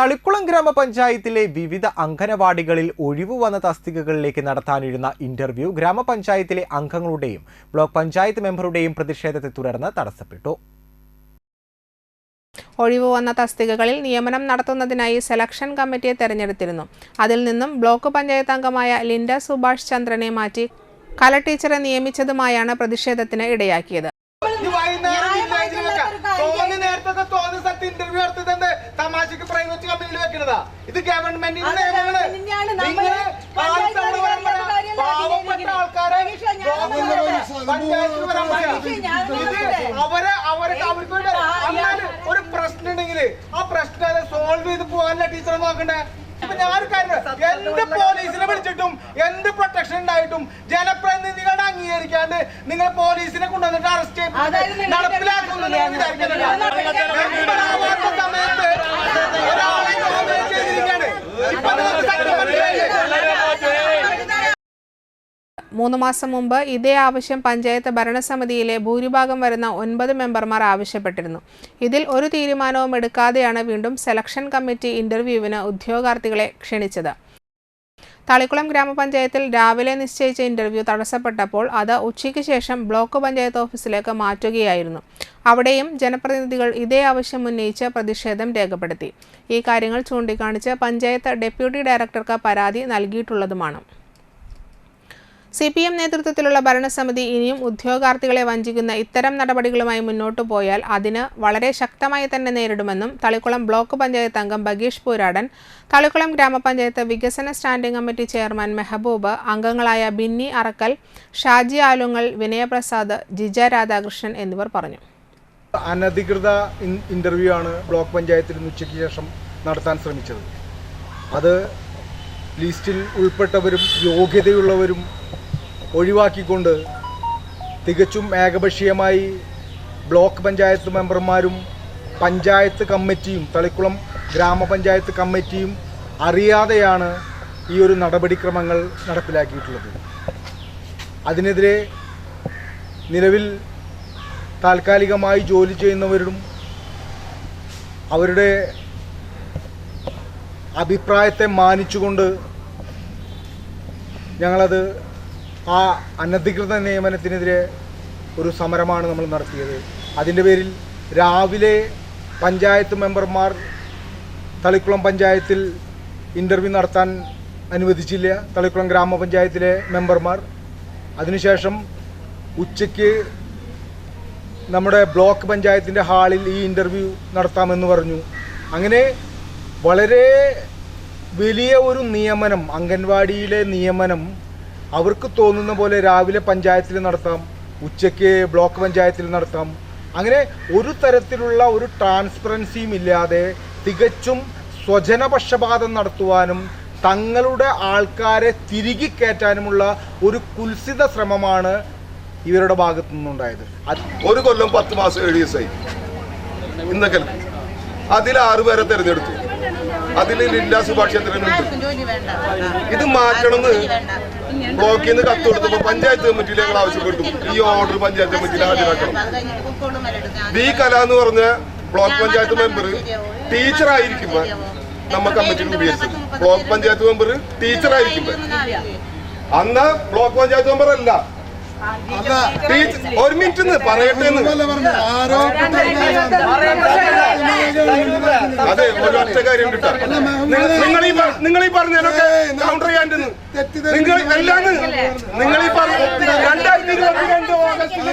തളിക്കുളം ഗ്രാമപഞ്ചായത്തിലെ വിവിധ അംഗനവാടികളിൽ ഒഴിവു വന്ന തസ്തികകളിലേക്ക് നടത്താനിരുന്ന ഇന്റർവ്യൂ ഗ്രാമപഞ്ചായത്തിലെ അംഗങ്ങളുടെയും ബ്ലോക്ക് പഞ്ചായത്ത് മെമ്പറുടെയും പ്രതിഷേധത്തെ തുടർന്ന് തടസ്സപ്പെട്ടു. ഒഴിവു വന്ന തസ്തികകളിൽ നിയമനം നടത്തുന്നതിനായി സെലക്ഷൻ കമ്മിറ്റിയെ തെരഞ്ഞെടുത്തിരുന്നു. അതിൽ നിന്നും ബ്ലോക്ക് പഞ്ചായത്ത് അംഗമായ ലിൻഡ സുഭാഷ് ചന്ദ്രനെ മാറ്റി കല ടീച്ചറെ നിയമിച്ചതുമായാണ് പ്രതിഷേധത്തിന് ഇടയാക്കിയത്. വില്ലേജിൽ വെക്കാം. തോന്നി ഇന്റർവ്യൂ തമാശക്ക് പ്രൈവറ്റ് കമ്പനിയിൽ വെക്കണതാ. ഇത് ഗവൺമെന്റിന്റെ നിയമങ്ങൾ നിങ്ങൾ പാവപ്പെട്ട ആൾക്കാരെ പഞ്ചായത്തിൽ വരാൻ ഇത് അവരെ അവർക്ക് അവർക്ക് ഒരു പ്രശ്നം ഉണ്ടെങ്കിൽ ആ പ്രശ്നം സോൾവ് ചെയ്ത് പോകാനല്ല ടീച്ചറെ നോക്കണ്ടേ? ഇപ്പൊ ഞാൻ കാര്യം എന്ത് പോലീസിനെ വിളിച്ചിട്ടും എന്ത് പ്രൊട്ടക്ഷൻ ഉണ്ടായിട്ടും ജനപ്രതിനിധികളെ അംഗീകരിക്കാണ്ട് നിങ്ങൾ പോലീസിനെ കൊണ്ടുവന്നിട്ട് നടപ്പിലാക്കുന്നു? മൂന്ന് മാസം മുമ്പ് ഇതേ ആവശ്യം പഞ്ചായത്ത് ഭരണസമിതിയിലെ ഭൂരിഭാഗം വരുന്ന ഒൻപത് മെമ്പർമാർ ആവശ്യപ്പെട്ടിരുന്നു. ഇതിൽ ഒരു തീരുമാനവും എടുക്കാതെയാണ് വീണ്ടും സെലക്ഷൻ കമ്മിറ്റി ഇന്റർവ്യൂവിന് ഉദ്യോഗാർത്ഥികളെ ക്ഷണിച്ചത്. തളിക്കുളം ഗ്രാമപഞ്ചായത്തിൽ രാവിലെ നിശ്ചയിച്ച ഇന്റർവ്യൂ തടസ്സപ്പെട്ടപ്പോൾ അത് ഉച്ചയ്ക്ക് ശേഷം ബ്ലോക്ക് പഞ്ചായത്ത് ഓഫീസിലേക്ക് മാറ്റുകയായിരുന്നു. അവിടെയും ജനപ്രതിനിധികൾ ഇതേ ആവശ്യം ഉന്നയിച്ച് പ്രതിഷേധം രേഖപ്പെടുത്തി. ഈ കാര്യങ്ങൾ ചൂണ്ടിക്കാണിച്ച് പഞ്ചായത്ത് ഡെപ്യൂട്ടി ഡയറക്ടർക്ക് പരാതി നൽകിയിട്ടുള്ളതുമാണ്. സി പി എം നേതൃത്വത്തിലുള്ള ഭരണസമിതി ഇനിയും ഉദ്യോഗാർത്ഥികളെ വഞ്ചിക്കുന്ന ഇത്തരം നടപടികളുമായി മുന്നോട്ടു പോയാൽ അതിന് വളരെ ശക്തമായി തന്നെ നേരിടുമെന്നും തളിക്കുളം ബ്ലോക്ക് പഞ്ചായത്ത് അംഗം ബഗീഷ് പൂരാടൻ തളിക്കുളം ഗ്രാമപഞ്ചായത്ത് വികസന സ്റ്റാൻഡിംഗ് കമ്മിറ്റി ചെയർമാൻ മെഹബൂബ് അംഗങ്ങളായ ബിന്നി അറക്കൽ ഷാജി ആലുങ്ങൽ വിനയപ്രസാദ് ജിജ രാധാകൃഷ്ണൻ എന്നിവർ പറഞ്ഞു. അനധികൃത ഇന്റർവ്യൂ ആണ് ബ്ലോക്ക് പഞ്ചായത്തിൽ ഉച്ചയ്ക്ക് ശേഷം നടത്താൻ ശ്രമിച്ചത്. അത് ലിസ്റ്റിൽ ഉൾപ്പെട്ടവരും യോഗ്യതയുള്ളവരും ഒഴിവാക്കിക്കൊണ്ട് തികച്ചും ഏകപക്ഷീയമായി ബ്ലോക്ക് പഞ്ചായത്ത് മെമ്പർമാരും പഞ്ചായത്ത് കമ്മിറ്റിയും തളിക്കുളം ഗ്രാമപഞ്ചായത്ത് കമ്മിറ്റിയും അറിയാതെയാണ് ഈ ഒരു നടപടിക്രമങ്ങൾ നടപ്പിലാക്കിയിട്ടുള്ളത്. അതിനെതിരെ നിലവിൽ താൽക്കാലികമായി ജോലി ചെയ്യുന്നവരും അവരുടെ അഭിപ്രായത്തെ മാനിച്ചുകൊണ്ട് ഞങ്ങളത് ആ അനധികൃത നിയമനത്തിനെതിരെ ഒരു സമരമാണ് നമ്മൾ നടത്തിയത്. അതിന്റെ പേരിൽ രാവിലെ പഞ്ചായത്ത് മെമ്പർമാർ തളിക്കുളം പഞ്ചായത്തിൽ ഇന്റർവ്യൂ നടത്താൻ അനുവദിച്ചില്ല. തളിക്കുളം ഗ്രാമപഞ്ചായത്തിലെ മെമ്പർമാർ. അതിനുശേഷം ഉച്ചയ്ക്ക് നമ്മുടെ ബ്ലോക്ക് പഞ്ചായത്തിന്റെ ഹാളിൽ ഈ ഇന്റർവ്യൂ നടത്താമെന്ന് പറഞ്ഞു. അങ്ങനെ വളരെ വലിയ ഒരു നിയമനം അംഗൻവാടിയിലെ നിയമനം അവർക്ക് തോന്നുന്ന പോലെ രാവിലെ പഞ്ചായത്തിൽ നടത്താം ഉച്ചയ്ക്ക് ബ്ലോക്ക് പഞ്ചായത്തിൽ നടത്താം. അങ്ങനെ ഒരു തരത്തിലുള്ള ഒരു ട്രാൻസ്പെറൻസിയും ഇല്ലാതെ തികച്ചും സ്വജനപക്ഷപാതം നടത്തുവാനും തങ്ങളുടെ ആൾക്കാരെ തിരികെ കയറ്റാനുമുള്ള ഒരു കുൽസിത ശ്രമമാണ് ഇവരുടെ ഭാഗത്തു നിന്നുണ്ടായത്. ഒരു കൊല്ലം പത്ത് മാസം ഏഴ് ദിവസമായി. ഇന്നൊക്കെ അതിൽ ആറുപേരെ തിരഞ്ഞെടുത്തു. അതിൽ ലില്ല സുഭാഷ് ചന്ദ്രനുണ്ട്. ഇത് മാറ്റണമെന്ന് ബ്ലോക്കിൽ നിന്ന് കത്ത് കൊടുത്തപ്പോ പഞ്ചായത്ത് കമ്മിറ്റിയിൽ ഞങ്ങൾ ആവശ്യപ്പെട്ടു. ഈ ഓർഡർ പഞ്ചായത്ത് കമ്മിറ്റിയിൽ ഹാജരാക്കണം ബി കല എന്ന് പറഞ്ഞ ബ്ലോക്ക് പഞ്ചായത്ത് മെമ്പർ ടീച്ചർ ആയിരിക്കുമ്പോ നമ്മ കമ്മിറ്റിയിൽ ഉപയോഗിച്ചത് ബ്ലോക്ക് പഞ്ചായത്ത് മെമ്പർ ടീച്ചർ ആയിരിക്കുമ്പോ. അന്ന് ബ്ലോക്ക് പഞ്ചായത്ത് മെമ്പർ അല്ല. ടീച്ചർ ഒരു മിനിറ്റ് പറയട്ടെ എന്ന്. അതെ നിങ്ങൾ ഈ നിങ്ങൾ ഈ പറഞ്ഞതിനൊക്കെ കൗണ്ടർ ചെയ്യാൻ നിങ്ങൾ എല്ലാന്ന് നിങ്ങൾ ഈ പറഞ്ഞ രണ്ടായിരത്തി ഇരുപത്തിരണ്ട് ഓഗസ്റ്റിൽ